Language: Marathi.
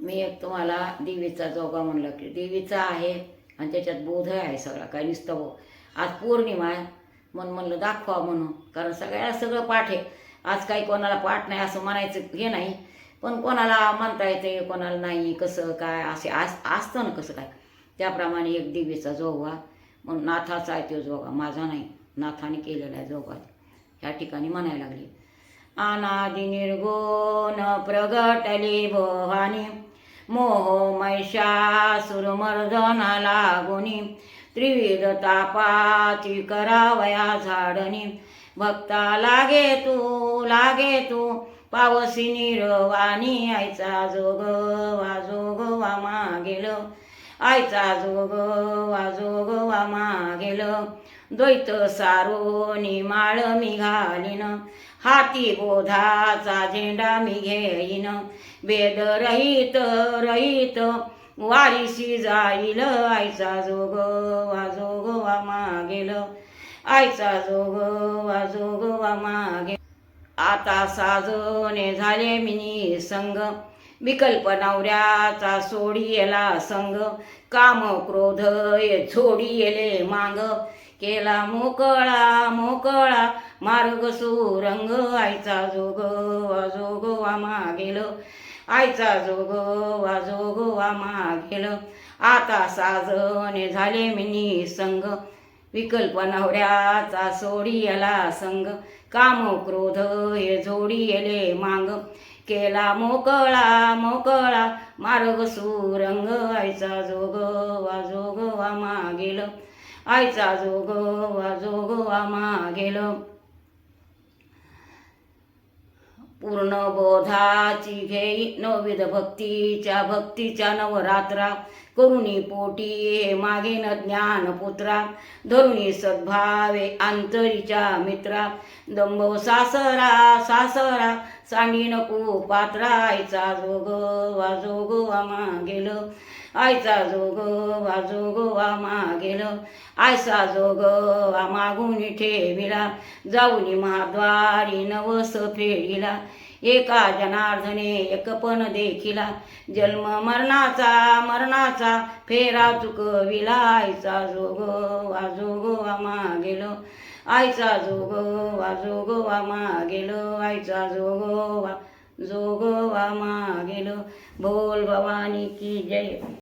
मी एक तुम्हाला देवीचा जोगा म्हणलं की देवीचा आहे आणि त्याच्यात बोध आहे सगळा काय नुसतं हो आज पौर्णिमा आहे म्हणून म्हणलं दाखवा म्हणून. कारण सगळ्याला सगळं पाठ आहे. आज काही कोणाला पाठ नाही असं म्हणायचं हे नाही. पण कोणाला म्हणता येते कोणाला नाही कसं काय असे आस असतं ना कसं काय. त्याप्रमाणे एक देवीचा जोगा म्हणून नाथाचा आहे तो जोगा माझा नाही. नाथाने केलेला आहे जोगा ह्या ठिकाणी म्हणायला लागली. अनादि निर्गुण प्रगटली भवानी मोह मैषासुरमर्दना लागुनी। त्रिविध तापाची करावया झाडणी भक्ता लागे तू लागे तू पावसी निरवानी आईचा जोगवा जोगवा मागेल। आईचा वाजोग वा मागेल. द्वैत सारोनी माळ मी घालीन. हाती बोधाचा झेंडा मी घेईन. वेद रहित रहित वारीशी जाईल. आईचा वाजोग वा मागेल. आईचा वाजोग वा मागे आता साजोने झाले मिनी संग. विकल्प नवऱ्याचा सोडी येला संग काम क्रोध ये झोडी येले मांग. केला मोकळा मोकळा मार्ग सुरंग आईचा जोगवा जोगवा मागेल. आईचा जोगवा जोगवा मागेल. आता साजने झाले मिनी संग. विकल्प नवऱ्याचा सोडी संग. काम क्रोध हे जोडी येले मांग. केला मोकळा मोकळा. मार्ग सुरंग आईचा जोगवा जोगवा मागेल. आईचा जोगवा जोगवा मागेल. पूर्ण बोधाची घेई नवविध भक्तीच्या भक्तीच्या नवरात्रा. करुणी पोटी हे मागेन ज्ञान पुत्रा. धरुणी सद्भावे आंतरीच्या मित्रा. दंभव सासरा सासरा सांडी नको पात्रा. आईचा जोगं वाजो गोवा मागेल. आईचा जोगवा जोगवा मागेल. आयसा जोगवा मागून ठेविला. जाऊनी महाद्वारी नवस फेडिला. एका जनार्दने एकपण देखिला. जन्म मरणाचा मरणाचा फेरा चुकविला. आईचा जोगवा जोगवा मागेल. आईचा जोगवा जोगवा मागेल. आईचा जोगवा जोगवा मागेल. बोल भवानी की जय.